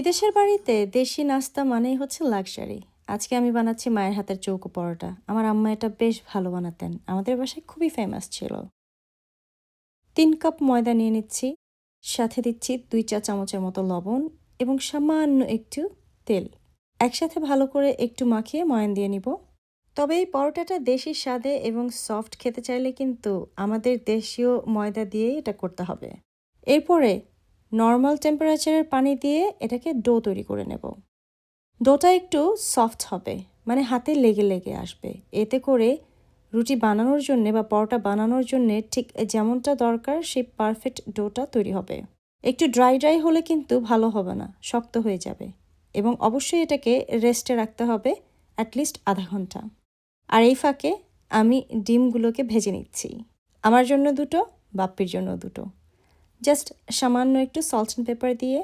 বিদেশের বাড়িতে দেশি নাস্তা মানেই হচ্ছে লাক্সারি আজকে আমি বানাচ্ছি মায়ের হাতের চৌকো পরোটা। আমার আম্মা এটা বেশ ভালো বানাতেন। আমাদের বাসায় খুবই ফেমাস ছিল। তিন কাপ ময়দা নিয়ে নিচ্ছি, সাথে দিচ্ছি দুই চা চামচের মতো লবণ এবং সামান্য একটু তেল। একসাথে ভালো করে একটু মাখিয়ে ময়ান দিয়ে নিব। তবে এই পরোটাটা দেশি স্বাদে এবং সফট খেতে চাইলে কিন্তু আমাদের দেশীয় ময়দা দিয়েই এটা করতে হবে। এরপরে নর্মাল টেম্পারেচারের পানি দিয়ে এটাকে ডো তৈরি করে নেব। ডোটা একটু সফট হবে মানে হাতে লেগে লেগে আসবে। এতে করে রুটি বানানোর জন্য বা পরোটা বানানোর জন্য ঠিক যেমনটা দরকার সেই পারফেক্ট ডোটা তৈরি হবে। একটু ড্রাই ড্রাই হলে কিন্তু ভালো হবে না, শক্ত হয়ে যাবে এবং অবশ্যই এটাকে রেস্টে রাখতে হবে অ্যাটলিস্ট আধা ঘণ্টা। আর এই ফাঁকে আমি ডিমগুলোকে ভেজে নিচ্ছি। আমার জন্য দুটো, বাপ্পির জন্য দুটো। জাস্ট সামান্য একটু সল্ট অ্যান্ড পেপার দিয়ে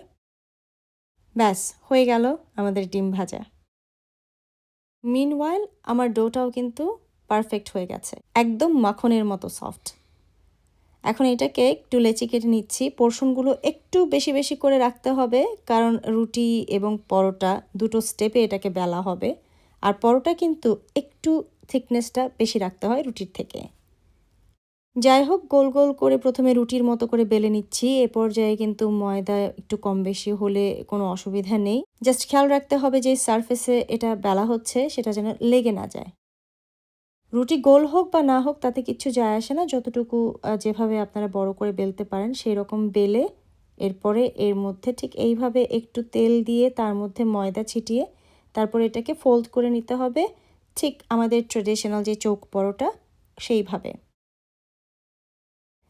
ব্যাস, হয়ে গেল আমাদের ডিম ভাজা। মিনওয়াইল আমার ডোটাও কিন্তু পারফেক্ট হয়ে গেছে। একদম মাখনের মতো সফট এখন এটাকে একটু লেচি কেটে নিচ্ছি। পোর্শনগুলো একটু বেশি বেশি করে রাখতে হবে, কারণ রুটি এবং পরোটা দুটো স্টেপে এটাকে বেলা হবে। আর পরোটা কিন্তু একটু থিকনেসটা বেশি রাখতে হয় রুটির থেকে। যাই হোক, গোল গোল করে প্রথমে রুটির মতো করে বেলে নিচ্ছি। এ পর্যায়ে কিন্তু ময়দা একটু কম বেশি হলে কোনো অসুবিধা নেই। জাস্ট খেয়াল রাখতে হবে যে সারফেসে এটা বেলা হচ্ছে, সেটা যেন লেগে না যায়। রুটি গোল হোক বা না হোক, তাতে কিছু যায় আসে না। যতটুকু যেভাবে আপনারা বড় করে বেলতে পারেন সেই রকম বেলে এরপরে এর মধ্যে ঠিক এইভাবে একটু তেল দিয়ে তার মধ্যে ময়দা ছিটিয়ে তারপর এটাকে ফোল্ড করে নিতে হবে। ঠিক আমাদের ট্রেডিশনাল যে চোখ পরোটা, সেইভাবে।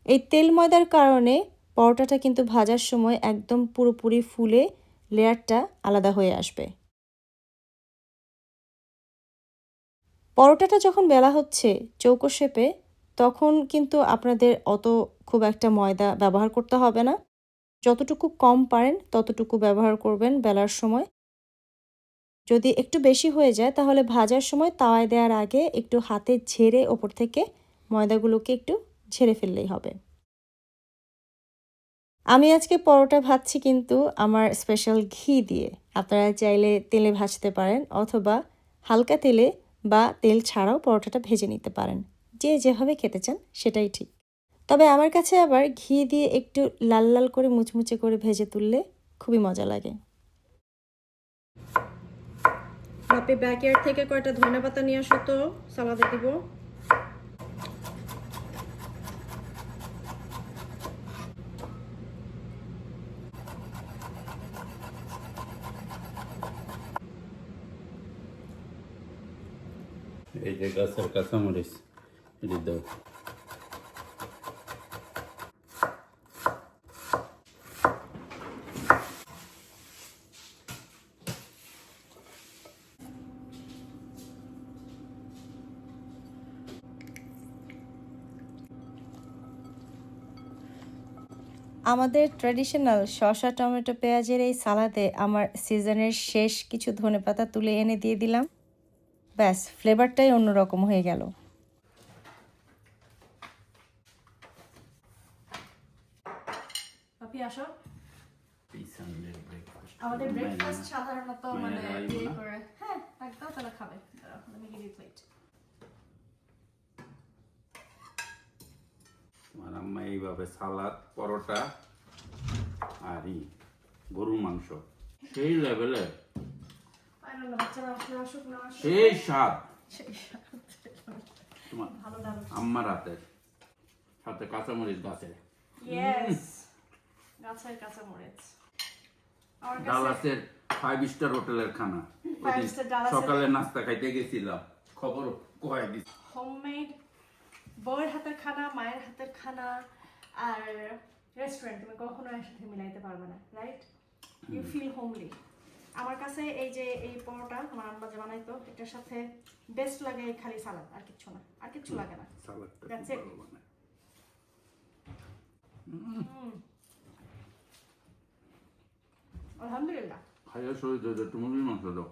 এই তেল ময়দার কারণে পরোটাটা কিন্তু ভাজার সময় একদম পুরোপুরি ফুলে লেয়ারটা আলাদা হয়ে আসবে। পরোটাটা যখন বেলা হচ্ছে চৌকো শেপে, তখন কিন্তু আপনাদের অত খুব একটা ময়দা ব্যবহার করতে হবে না। যতটুকু কম পারেন, ততটুকু ব্যবহার করবেন বেলার সময়। যদি একটু বেশি হয়ে যায়, তাহলে ভাজার সময় তাওয়ায় দেওয়ার আগে একটু হাতে ঝেড়ে ওপর থেকে ময়দাগুলোকে একটু ঝেড়ে ফেললেই হবে। আমি আজকে পরোটা ভাজছি কিন্তু আমার স্পেশাল ঘি দিয়ে। আপনারা চাইলে তেলে ভাজতে পারেন অথবা হালকা তেলে বা তেল ছাড়াও পরোটাটা ভেজে নিতে পারেন। যে যেভাবে খেতে চান সেটাই ঠিক। তবে আমার কাছে আবার ঘি দিয়ে একটু লাল লাল করে মুচমুচে করে ভেজে তুললে খুবই মজা লাগে। বাপি ব্যাকয়ার্ড থেকে কয়টা ধনে পাতা নিয়ে আসো তো? সালাদে দিব। এই যে গাছের কাঁচামরিচ, এটি আমাদের ট্র্যাডিশনাল শসা, টমেটো, পেঁয়াজের এই সালাদে আমার সিজনের শেষ কিছু ধনেপাতা তুলে এনে দিয়ে দিলাম। ব্যাস ফ্লেভারটাই অন্যরকম হয়ে গেল। আমাদের ব্রেকফাস্ট সাধারণত মানে ইয়ে করে। হ্যাঁ একদম তাহলে খাবে। আম্মা এইভাবে সালাদ পরোটা আর গরুর মাংস। সেই লেভেলে সেই স্বাদ। তোমার সাথে কাঁচামরিচ গাছের গাছের ডালাসের ফাইভ স্টার হোটেলের খানা। সকালে নাস্তা খাইতে গেছিলাম। খবর কোয়াই দিস হোমমেড বউয়ের হাতের খানা মায়ের হাতের খানা আর রেস্টুরেন্ট তুমি কখনো একসাথে মিলাইতে পারবে না রাইট ইউ ফিল হোমলি আমার কাছে এই যে এই পরোটা আমার আম্মা যে বানাইতো এটার সাথে বেস্ট লাগে এই খালি সালাদ আর কিচ্ছু না আর কিচ্ছু লাগে না। ভালো বানায়। আলহামদুলিল্লাহ। খাইয়া শরীর তুমি মাংস দাও।